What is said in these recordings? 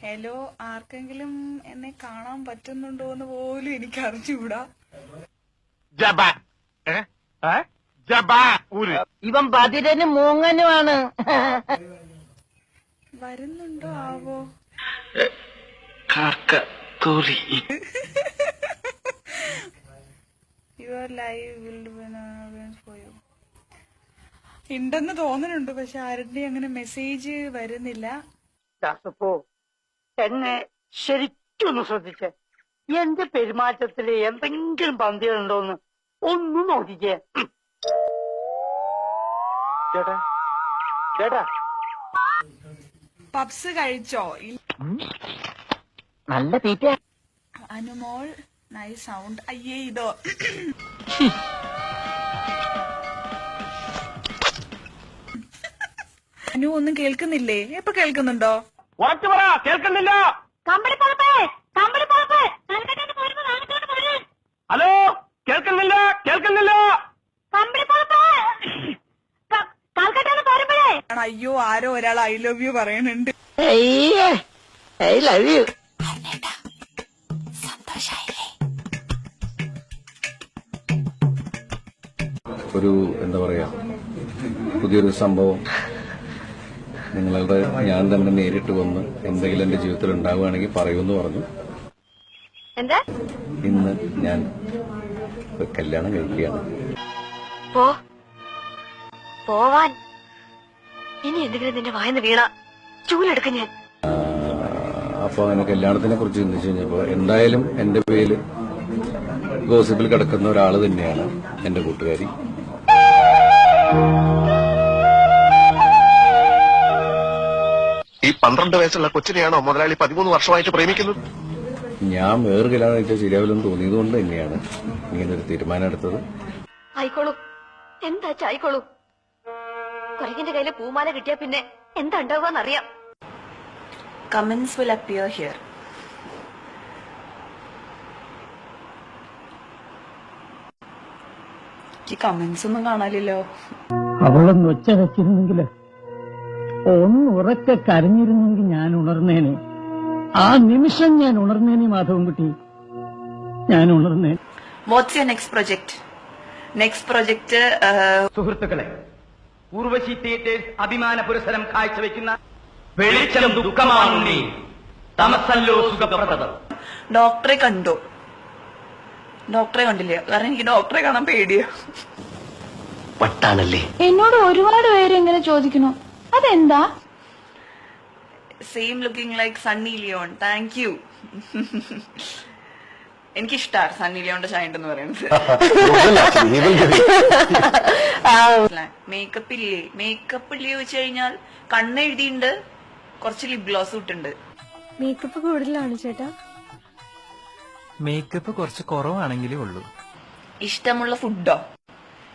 Hello ആർക്കെങ്കിലും എന്നെ കാണാൻ പറ്റുന്നുണ്ടോ എന്ന് പോലും എനിക്ക് അറിഞ്ഞുകൂടാ ജബ. ഏ? ഏ? ജബ ഊര്. ഇവൻ ബദിരനും മൂങ്ങനുമാണ്. വരുന്നുണ്ടോ ആവോ? Your live will for you ഉണ്ടെന്ന് തോന്നുന്നുണ്ട് പക്ഷെ ആരുടെ അങ്ങനെ മെസ്സേജ് വരുന്നില്ല. ദാസപ്പോ എന്നെ ശരിക്കൊന്ന് ശ്രദ്ധിച്ചേ. എന്റെ പെരുമാറ്റത്തിൽ എന്തെങ്കിലും പന്തികളുണ്ടോന്ന് ഒന്ന് നോക്കിക്കേ. ചേട്ടാ ചേട്ടാ. പപ്സ് കഴിച്ചോ? നല്ല തീറ്റ. അനുമോൾ നൈ സൗണ്ട് അയ്യേ ഇതോ. അനു ഒന്നും കേൾക്കുന്നില്ലേ? എപ്പൊ കേൾക്കുന്നുണ്ടോ? ഉറച്ചു പറ കേൾക്കുന്നില്ല. ഹലോ കേൾക്കുന്നില്ല കേൾക്കുന്നില്ല. അയ്യോ ആരോ ഒരാൾ ഐ ലവ് യു പറയുന്നുണ്ട്. I love you. ഒരു എന്താ പറയാ പുതിയൊരു സംഭവം. നിങ്ങളുടെ ഞാൻ തന്നെ നേരിട്ട് വന്ന് എന്തെങ്കിലും എന്റെ ജീവിതത്തിൽ ഉണ്ടാവുകയാണെങ്കിൽ പറയൂന്ന് പറഞ്ഞു. ഇന്ന് ഞാൻ കല്യാണം കഴിക്കുകയാണ്. പോവാൻ. ഇനി എന്തെങ്കിലും നിന്റെ വായന്ന് വീണ ചൂലെടുക്ക ഞാൻ. അപ്പോൾ അങ്ങനെ കല്യാണത്തിനെ കുറിച്ച് ചിന്തിച്ചു കഴിഞ്ഞപ്പോ എന്തായാലും എന്റെ പേര് ഗോസിപ്പിൽ കിടക്കുന്ന ഒരാൾ തന്നെയാണ് എന്റെ കൂട്ടുകാരി. ഈ പന്ത്രണ്ട് വയസ്സുള്ള കൊച്ചിനെയാണോ മുതലാളി പതിമൂന്ന് വർഷമായിട്ട് പ്രേമിക്കുന്നത്? ഞാൻ വേറെ കല്യാണം കഴിച്ചാൽ ശരിയാവില്ലെന്ന് തന്നെയാണ് തന്നെയാണ് ഒരു തീരുമാനം എടുത്തത്. ആയിക്കോളൂ. എന്താ ആയിക്കോളൂ കൊരകിന്റെ കയ്യിൽ പൂമാല കിട്ടിയാ പിന്നെ എന്താ ഉണ്ടാവുകയെന്നറിയാം. Comments will appear here comments ഒന്നും കാണാനില്ലല്ലോ. അവളൊന്ന് ഒച്ച വെച്ചിരുന്നെങ്കിൽ ഒന്ന് ഉറക്കെ കരഞ്ഞിരുന്നെങ്കിൽ ഞാൻ ഉണർന്നേനെ. ആ നിമിഷം ഞാൻ ഉണർന്നേനെ മാധവൻകുട്ടി. ഞാൻ ഉണർന്നേ. What's your next project next project സുഹൃത്തുക്കളെ ഊർവശി തിയേറ്റേഴ്സ് അഭിമാന പുരസരം കാഴ്ചവെക്കുന്ന വെളിച്ചം ദുഃഖമാണുണ്ണി തമസല്ലോ സുഖപ്രദം. ഡോക്ടറെ കണ്ടു. ഡോക്ടറെ കണ്ടില്ല? കാരണം എനിക്ക് ഡോക്ടറെ കാണാൻ പേടിയോ. പട്ടാണല്ലേ എന്നോട് ഒരുപാട് പേര് ഇങ്ങനെ ചോദിക്കുന്നു. അതെന്താ? Same looking like Sunny Leone thank you എനിക്കിഷ്ടാണ് സണ്ണി ലിയോന്റെ ചൈൻഡ് എന്ന് പറയുന്നത്. മേക്കപ്പ് ഇല്ലേ? മേക്കപ്പ് ഇല്ലേ ചോദിച്ചു കഴിഞ്ഞാൽ കണ്ണെഴുതിയിട്ടുണ്ട് കുറച്ച് ലിപ് ഗ്ലോസ് ഇട്ടുണ്ട് മേക്കപ്പ് കൂടുതലാണ് ചേട്ടാ. മേക്കപ്പ് കുറച്ച് കുറവാണെങ്കിലേ ഉള്ളൂ. ഇഷ്ടമുള്ള ഫുഡോ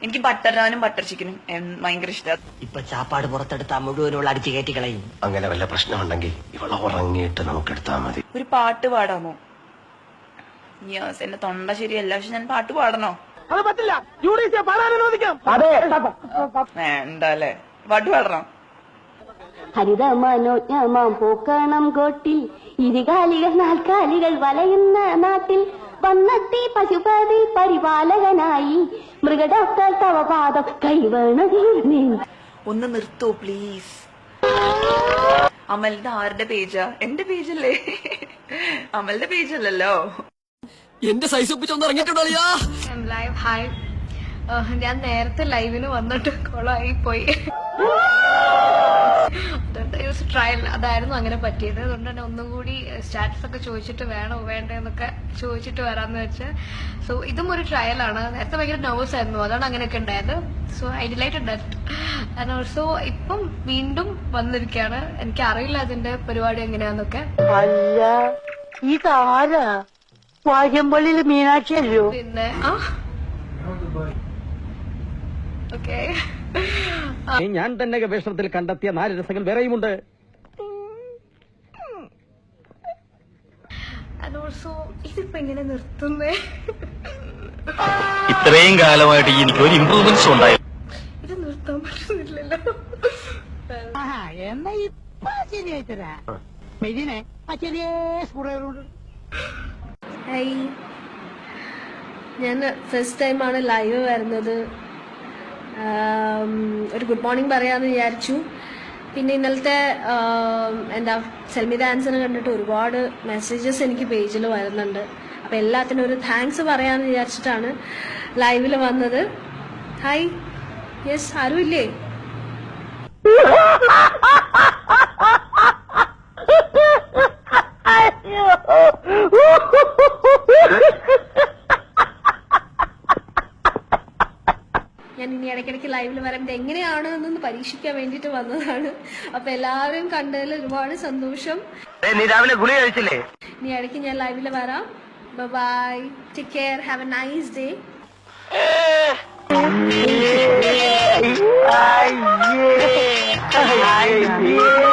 എനിക്ക് ബട്ടർ നാനും ബട്ടർ ചിക്കനും ഭയങ്കര ഇഷ്ടമാണ് ഇപ്പൊ ചാപ്പാട് പുറത്തെടുത്താ മുഴുവനുള്ള അടിച്ചു കയറ്റി കളയും. അങ്ങനെ വല്ല പ്രശ്നമുണ്ടെങ്കിൽ ഇവളെ ഉറങ്ങിയിട്ട് നമുക്ക് എടുത്താൽ മതി. ഒരു പാട്ട് പാടാമോ? യെസ് എന്റെ തൊണ്ട ശരിയല്ല പക്ഷെ ഞാൻ പാട്ട് പാടണോ? അത് പറ്റില്ല. വേണ്ട അല്ലേ പാട്ട് പാടണോ? ഹരിതമനോജ്ഞമാം പൂക്കണം കോട്ടിൽ ഇരുകാലികൾ നാൽക്കാലികൾ വലയുന്ന നാട്ടിൽ വന്നെത്തി പശുപതി പരിപാലകനായി. മൃഗഡോക്ടർ തവപാദം കൈവേണതീർന്നേ ഒന്ന് നിർത്തൂ പ്ലീസ് അമലിന്റെ ആരുടെ പേജാ എന്റെ പേജല്ലേ അമലിന്റെ പേജല്ലല്ലോ എന്റെ സൈസ് ഒപ്പിച്ചൊന്ന് ഇറങ്ങിയിട്ടുണ്ടോ ലൈവ് ഹായ് ഞാൻ നേരത്തെ ലൈവിന് വന്നിട്ട് കൊളായി പോയി. ട്രയൽ അതായിരുന്നു അങ്ങനെ പറ്റിയത്. അതുകൊണ്ട് തന്നെ ഒന്നും കൂടി സ്റ്റാറ്റസ് ഒക്കെ ചോദിച്ചിട്ട് വേണോ വേണ്ടെന്നൊക്കെ ചോദിച്ചിട്ട് വരാന്ന് വെച്ച്. സോ ഇതും ഒരു ട്രയലാണ് നേരത്തെ ഭയങ്കര നെർവസ് ആയിരുന്നു. അതാണ് അങ്ങനെയൊക്കെ ഉണ്ടായത്. So I delighted that and also ഇപ്പം വീണ്ടും വന്നിരിക്കുകയാണ് എനിക്ക് അറിയില്ല അതിന്റെ പരിപാടി എങ്ങനെയാന്നൊക്കെ. അല്ല ഇതാരാ? വാര്യമ്പള്ളിയിൽ മീനാക്ഷി അല്ലയോ പിന്നെ ആ. ഓക്കെ ഞാൻ തന്നെ ഗവേഷണത്തിൽ കണ്ടെത്തിയ നാല് രസങ്ങൾ വേറെയുമുണ്ട്. ഇതിപ്പോ എങ്ങനെ നിർത്തുന്നേ? ഇത്രയും കാലമായിട്ട് എനിക്ക് ഒരു ഇമ്പ്രൂവ്മെന്റ്സ് ഉണ്ടായി. ഇത് നിർത്താൻ പറ്റുന്നില്ലല്ലോ. എന്നാ ഇപ്പൊ ശരിയായിട്ടരാ മെജിനെ ആ ചെറിയ സ്പൂണുകളുണ്ട് ഞാൻ ഫസ്റ്റ് ടൈമാണ് ലൈവ് വരുന്നത്. ഒരു ഗുഡ് മോർണിംഗ് പറയാമെന്ന് വിചാരിച്ചു. പിന്നെ ഇന്നലത്തെ എന്താ സെൽമി ഡാൻസിനെ കണ്ടിട്ട് ഒരുപാട് മെസ്സേജസ് എനിക്ക് പേജിൽ വരുന്നുണ്ട്. അപ്പം എല്ലാത്തിനും ഒരു താങ്ക്സ് പറയാമെന്ന് വിചാരിച്ചിട്ടാണ് ലൈവിൽ വന്നത്. ഹായ് യെസ് ആരും ഞാൻ ഇനി ഇടയ്ക്കിടയ്ക്ക് ലൈവിൽ വരാൻ ഇത് എങ്ങനെയാണ് എന്നൊന്ന് പരീക്ഷിക്കാൻ വേണ്ടിയിട്ട് വന്നതാണ് അപ്പൊ എല്ലാവരും കണ്ടതിൽ ഒരുപാട് സന്തോഷം രാവിലെ ഗുളി കഴിച്ചില്ലേ ഇനി ഇടയ്ക്ക് ഞാൻ ലൈവിൽ വരാം bye take care have a nice day അയ്യേ